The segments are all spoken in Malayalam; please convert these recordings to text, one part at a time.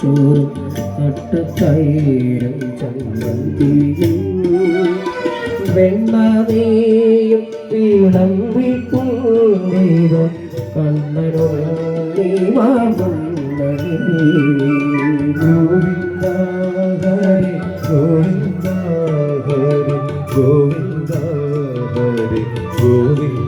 ചോറും നട്ടത്തൈരും ചമ്മന്തിയും വെണ്ണതേയും വിളമ്പിക്കൊണ്ടീരോ കണ്ണനുള്ളി ഗോവിന്ദാഹരി ഗോവിന്ദാഹരി ഗോവിന്ദാഹരി Govinda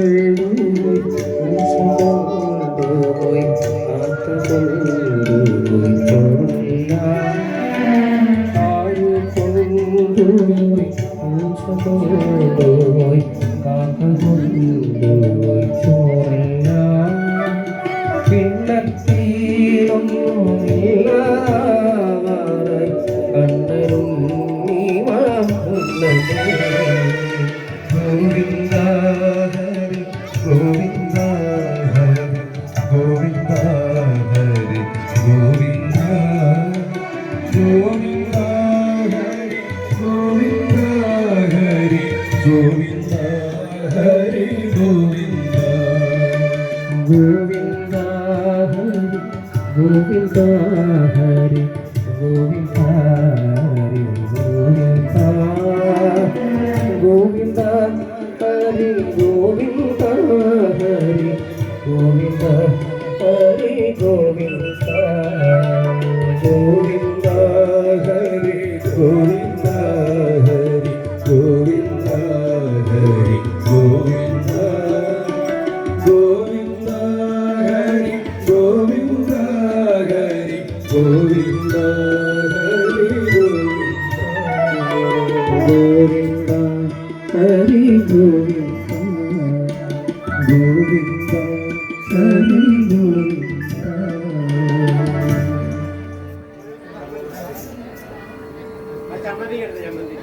Govinda Hari Govinda Hari ചമ്മന്തി എടുത്ത് ചമ്മന്തി